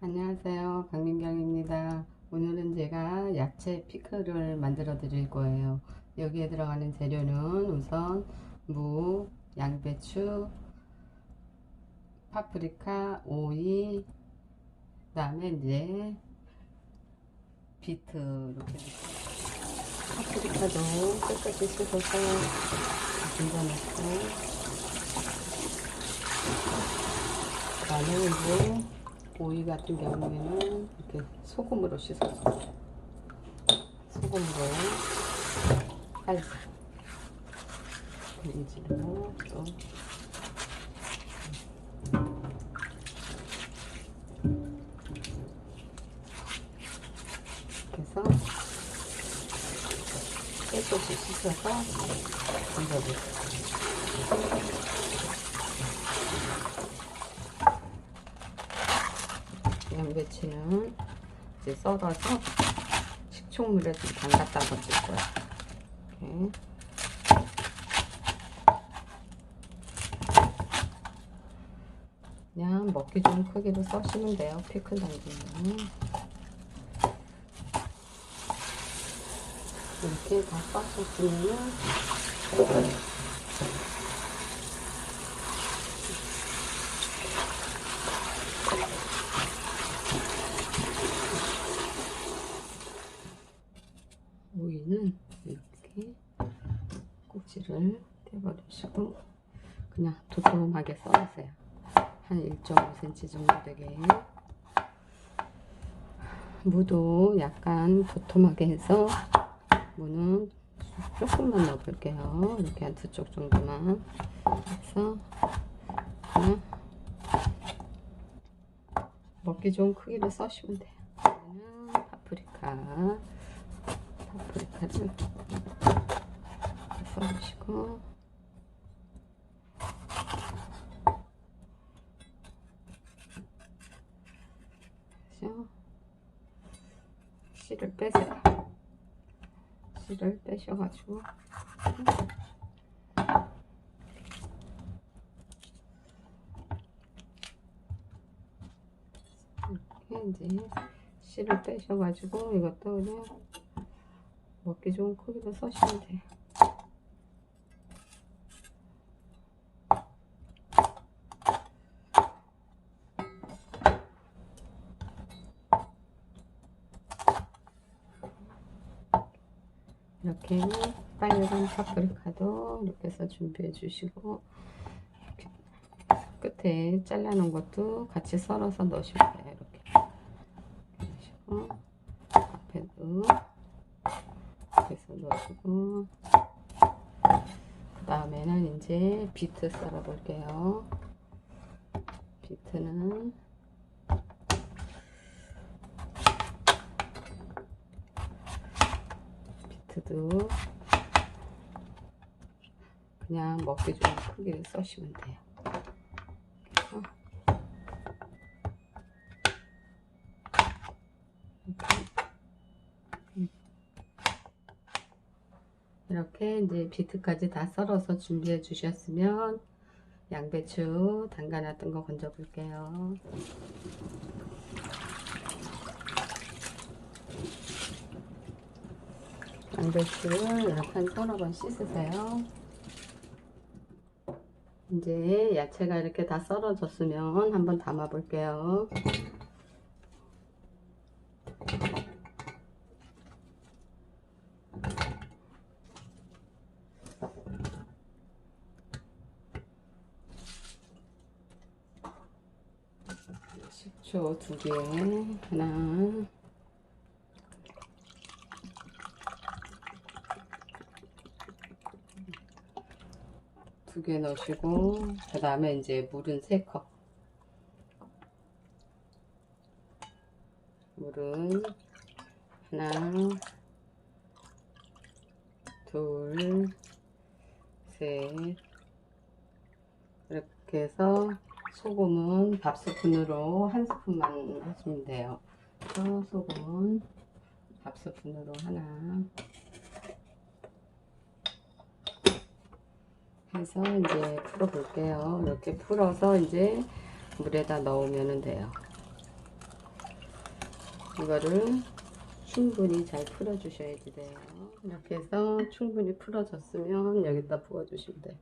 안녕하세요. 강민경입니다. 오늘은 제가 야채 피클을 만들어 드릴 거예요. 여기에 들어가는 재료는 우선 무, 양배추, 파프리카, 오이 그 다음에 이제 비트 이렇게 파프리카도 깨끗이 씻어서 그 다음에 이제 오이 같은 경우에는 이렇게 소금으로 씻었어요. 소금으로 살짝 그리지고 또 이렇게 해서 깨끗이 씻어서 건져주세요. 양배추는 이제 썰어서 식초물에 좀 담갔다 건질 거야. 이렇게. 그냥 먹기 좋은 크기로 써시면 돼요. 피클 담기는. 이렇게 다 써셨으면 오이는 이렇게 꼭지를 떼버리시고 그냥 도톰하게 썰으세요. 한 1.5cm 정도 되게 무도 약간 도톰하게 해서 무는 조금만 넣어볼게요. 이렇게 한 두 쪽 정도만 해서 그냥 먹기 좋은 크기로 써시면 돼요. 파프리카 파프리카를 썰으시고 그래서 씨를 빼세요. 씨를 빼셔가지고 이렇게 이제 씨를 빼셔가지고 이것도 그냥 먹기 좋은 크기로 써시면 돼요. 이렇게 빨간 파프리카도 이렇게 해서 준비해 주시고 끝에 잘라놓은 것도 같이 썰어서 넣으시면 돼요. 이렇게 넣으시고 앞에도 해서 넣어주고 그 다음에는 이제 비트 썰어 볼게요 비트는 비트도 그냥 먹기 좋은 크기를 써시면 돼요 이렇게 이제 비트까지 다 썰어서 준비해 주셨으면 양배추 담가 놨던 거 건져 볼게요. 양배추를 이렇게 한 서너 번 씻으세요. 이제 야채가 이렇게 다 썰어졌으면 한번 담아 볼게요. 식초 두 개, 하나, 개 넣으시고, 그 다음에 이제 물은 세 컵. 물은 하나, 둘, 셋, 이렇게 해서 소금은 밥 스푼으로 한 스푼만 하시면 돼요. 소금은 밥 스푼으로 하나 해서 이제 풀어 볼게요. 이렇게 풀어서 이제 물에다 넣으면 돼요. 이거를 충분히 잘 풀어 주셔야 돼요. 이렇게 해서 충분히 풀어졌으면 여기다 부어 주시면 돼요.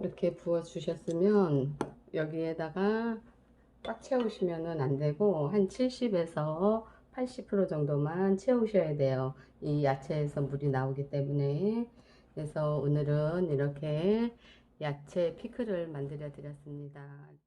이렇게 부어 주셨으면 여기에다가 꽉 채우시면은 안 되고 한 70에서 80% 정도만 채우셔야 돼요. 이 야채에서 물이 나오기 때문에 그래서 오늘은 이렇게 야채 피클을 만들어 드렸습니다.